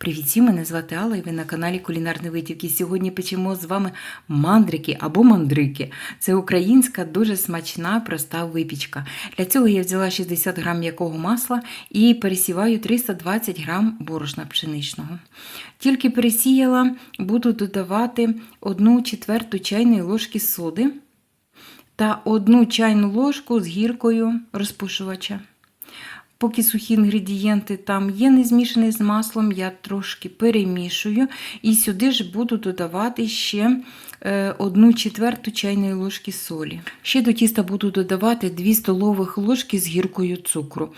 Привіт, мене звати Алла і ви на каналі Кулінарні Витівки. Сьогодні печемо з вами мандрики або мандрики. Це українська дуже смачна, проста випічка. Для цього я взяла 60 грам м'якого масла і пересіваю 320 грам борошна пшеничного. Тільки пересіяла, буду додавати 1 четверту чайної ложки соди та 1 чайну ложку з гіркою розпушувача. Поки сухі інгредієнти там є, не змішані з маслом, я трошки перемішую. І сюди ж буду додавати ще е, одну четверту чайної ложки солі. Ще до тіста буду додавати 2 столових ложки з гіркою цукру.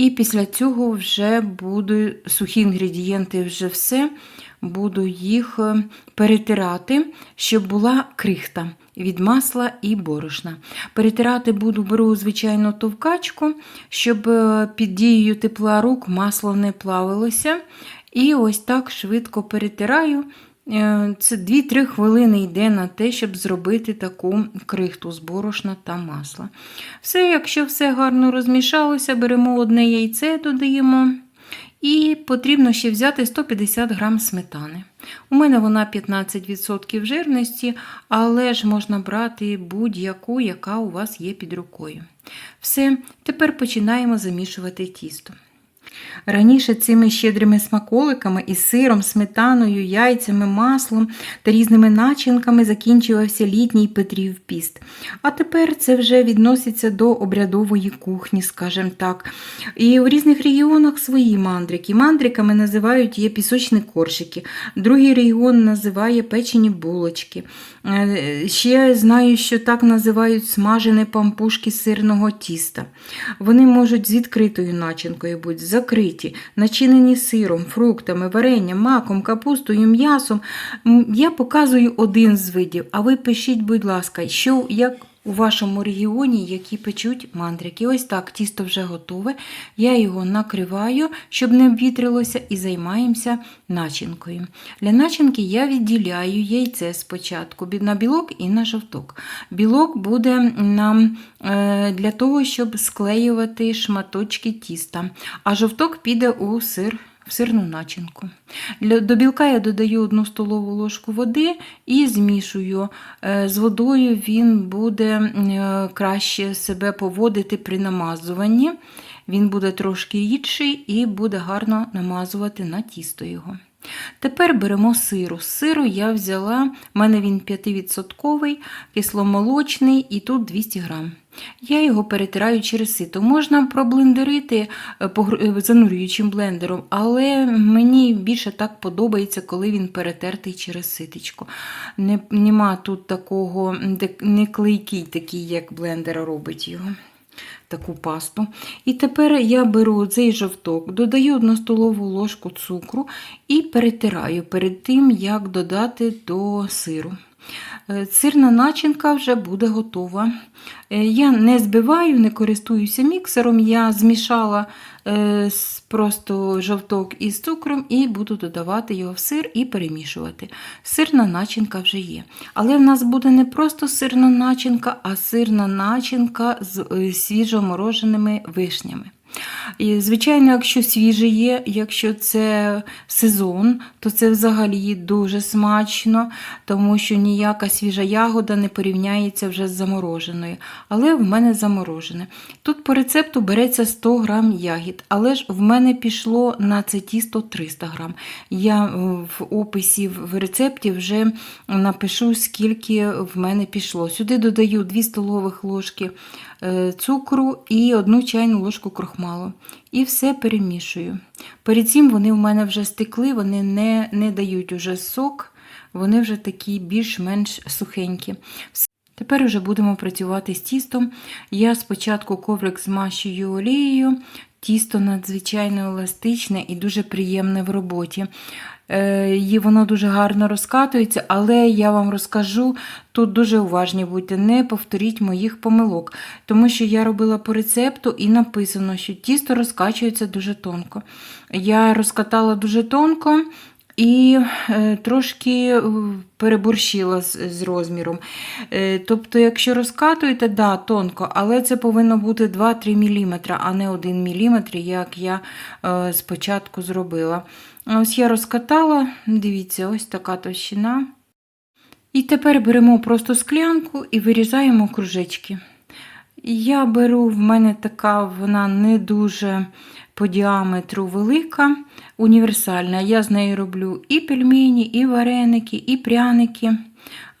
І після цього вже буду сухі інгредієнти, вже все, буду їх е, перетирати, щоб була крихта від масла і борошна. Перетирати буду, беру, звичайно, товкачку, щоб е, під дією тепла рук масло не плавилося. І ось так швидко перетираю. Е, Це 2-3 хвилини йде на те, щоб зробити таку крихту з борошна та масла. Все, якщо все гарно розмішалося, беремо одне яйце, додаємо. І потрібно ще взяти 150 грам сметани. У мене вона 15% жирності, але ж можна брати будь-яку, яка у вас є під рукою. Все, тепер починаємо замішувати тісто. Раніше цими щедрими смаколиками із сиром, сметаною, яйцями, маслом та різними начинками закінчувався літній Петрів піст. А тепер це вже відноситься до обрядової кухні, скажімо так. І у різних регіонах свої мандрики. Мандриками називають є пісочні коршики, другий регіон називає печені булочки. Е, Ще знаю, що так називають смажені пампушки сирного тіста. Вони можуть з відкритою начинкою бути закриті, начинені сиром, фруктами, варенням, маком, капустою, м'ясом. Я показую один з видів, а ви пишіть, будь ласка, що як у вашому регіоні, які печуть мандрики. Ось так, тісто вже готове. Я його накриваю, щоб не обвітрилося, і займаємося начинкою. Для начинки я відділяю яйце спочатку на білок і на жовток. Білок буде нам е, для того, щоб склеювати шматочки тіста, а жовток піде у сир. Сирну начинку. До білка я додаю 1 столову ложку води і змішую. Е, З водою він буде е, краще себе поводити при намазуванні. Він буде трошки рідший і буде гарно намазувати на тісто його. Тепер беремо сиру. Сиру я взяла, в мене він 5%, кисломолочний і тут 200 грам. Я його перетираю через сито. Можна проблендерити е, е, занурюючим блендером, але мені більше так подобається, коли він перетертий через ситечко. Не, нема тут такого, не клейкий такий, як блендер робить його. Таку пасту. І тепер я беру цей жовток, додаю 1 столову ложку цукру і перетираю перед тим, як додати до сиру. Е, Сирна начинка вже буде готова. Е, Я не збиваю, не користуюся міксером. Я змішала е, просто жовток із цукром і буду додавати його в сир і перемішувати. Сирна начинка вже є. Але в нас буде не просто сирна начинка, а сирна начинка з е, свіжомороженими вишнями. І, звичайно, якщо свіже є, якщо це сезон, то це взагалі дуже смачно, тому що ніяка свіжа ягода не порівняється вже з замороженою. Але в мене заморожене. Тут по рецепту береться 100 грам ягід, але ж в мене пішло на це тісто 300 грам. Я е, в описі в рецепті вже напишу, скільки в мене пішло. Сюди додаю 2 столових ложки е, цукру і 1 чайну ложку крохмалу. І все перемішую. Перед цим вони в мене вже стекли, вони не, не дають уже сок, вони вже такі більш-менш сухенькі. Тепер вже будемо працювати з тістом. Я спочатку коврик змащую олією. Тісто надзвичайно еластичне і дуже приємне в роботі. Е, І воно дуже гарно розкатується, але я вам розкажу, тут дуже уважні будьте, не повторіть моїх помилок, тому що я робила по рецепту і написано, що тісто розкачується дуже тонко. Я розкатала дуже тонко. І е, трошки е, переборщила з, розміром. Е, тобто, якщо розкатуєте, да, тонко, але це повинно бути 2-3 мм, а не 1 мм, як я спочатку зробила. Ось я розкатала, дивіться, ось така товщина. І тепер беремо просто склянку і вирізаємо кружечки. Я беру, в мене така, вона не дуже по діаметру велика, універсальна. Я з нею роблю і пельмені, і вареники, і пряники.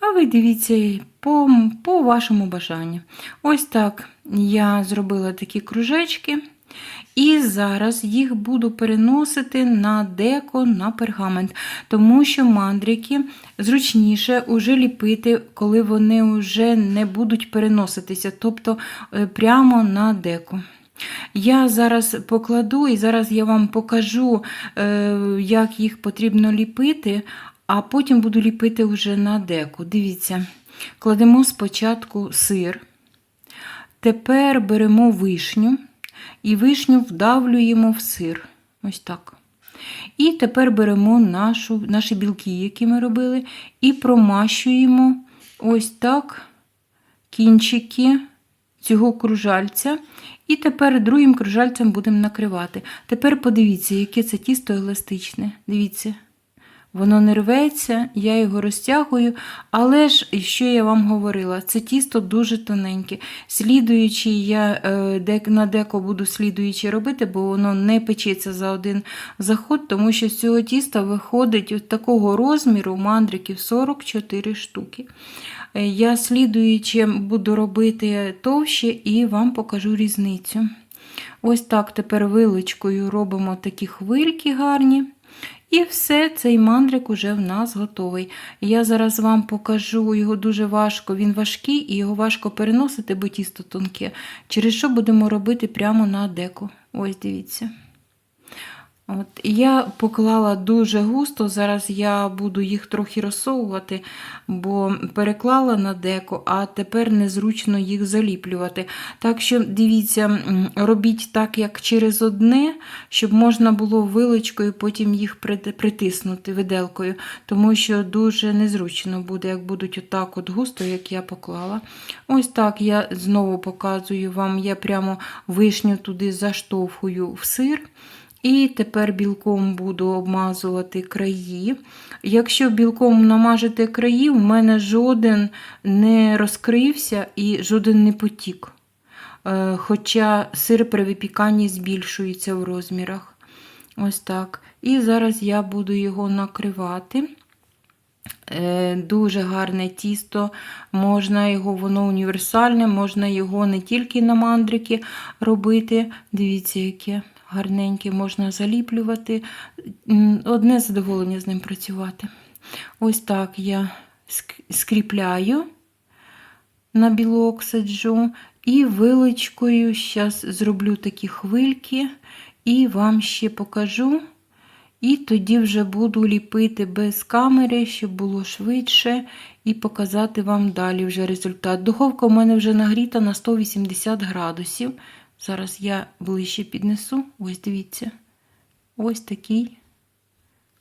А ви дивіться по, по вашому бажанню. Ось так я зробила такі кружечки. І зараз їх буду переносити на деко, на пергамент, тому що мандрики зручніше уже ліпити, коли вони вже не будуть переноситися, тобто е, прямо на деко. Я зараз покладу і зараз я вам покажу, е, як їх потрібно ліпити, а потім буду ліпити вже на деку. Дивіться, кладемо спочатку сир, тепер беремо вишню і вишню вдавлюємо в сир. Ось так. І тепер беремо нашу, наші білки, які ми робили, і промащуємо ось так кінчики цього кружальця. І тепер другим кружальцем будемо накривати. Тепер подивіться, яке це тісто еластичне. Дивіться. Воно не рветься, я його розтягую, але ж, що я вам говорила, це тісто дуже тоненьке. Слідуючи, я е, на деко буду слідуючи робити, бо воно не печеться за один заход, тому що з цього тіста виходить от такого розміру мандриків 44 штуки. Е, я слідуючи буду робити товще і вам покажу різницю. Ось так тепер вилочкою робимо такі хвильки гарні. І все, цей мандрик уже в нас готовий. Я зараз вам покажу його дуже важко, він важкий і його важко переносити, бо тісто тонке. Через що будемо робити прямо на деку. Ось дивіться. От, Я поклала дуже густо, зараз я буду їх трохи розсовувати, бо переклала на деко, а тепер незручно їх заліплювати. Так що, дивіться, робіть так, як через одне, щоб можна було вилочкою потім їх притиснути виделкою, тому що дуже незручно буде, як будуть отак от густо, як я поклала. Ось так я знову показую вам, я прямо вишню туди заштовхую в сир. І тепер білком буду обмазувати краї. Якщо білком намажете краї, в мене жоден не розкрився і жоден не потік. Е, хоча сир при випіканні збільшується в розмірах. Ось так. І зараз я буду його накривати. Е, дуже гарне тісто, можна його, воно універсальне, можна його не тільки на мандрики робити. Дивіться, яке гарненький, можна заліплювати. Одне задоволення з ним працювати. Ось так я скріпляю на білок саджу і вилочкою зараз зроблю такі хвильки і вам ще покажу. І тоді вже буду ліпити без камери, щоб було швидше, і показати вам далі вже результат. Духовка у мене вже нагріта на 180 градусів. Зараз я ближче піднесу. Ось дивіться. Ось такий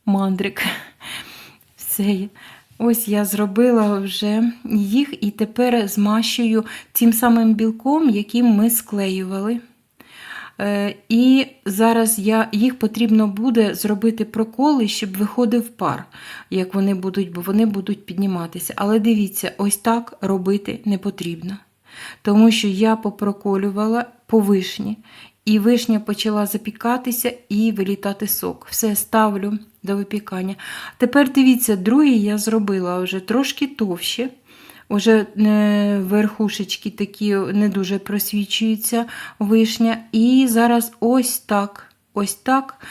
мандрик. Все. Ось я зробила вже їх і тепер змащую тим самим білком, яким ми склеювали. Е, і зараз я, їх потрібно буде зробити проколи, щоб виходив пар, як вони будуть, бо вони будуть підніматися. Але дивіться, ось так робити не потрібно. Тому що я попроколювала по вишні, і вишня почала запікатися і вилітати сок. Все ставлю до випікання. Тепер дивіться, другий я зробила вже трошки товще. Уже е, верхушечки такі не дуже просвічуються вишня. І зараз ось так, ось так.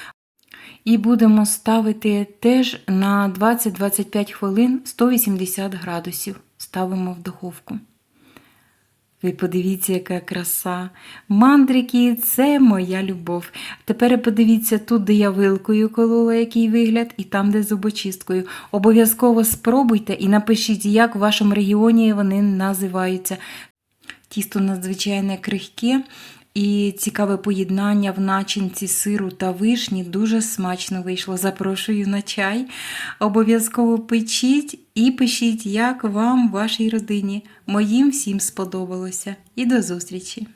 І будемо ставити теж на 20-25 хвилин 180 градусів. Ставимо в духовку. Ви подивіться, яка краса. Мандрики це моя любов. Тепер подивіться тут, де я вилкою колола який вигляд, і там, де зубочисткою. Обов'язково спробуйте і напишіть, як в вашому регіоні вони називаються. Тісто надзвичайно крихке. І цікаве поєднання в начинці сиру та вишні дуже смачно вийшло. Запрошую на чай. Обов'язково печіть і пишіть, як вам, вашій родині. Моїм всім сподобалося. І до зустрічі!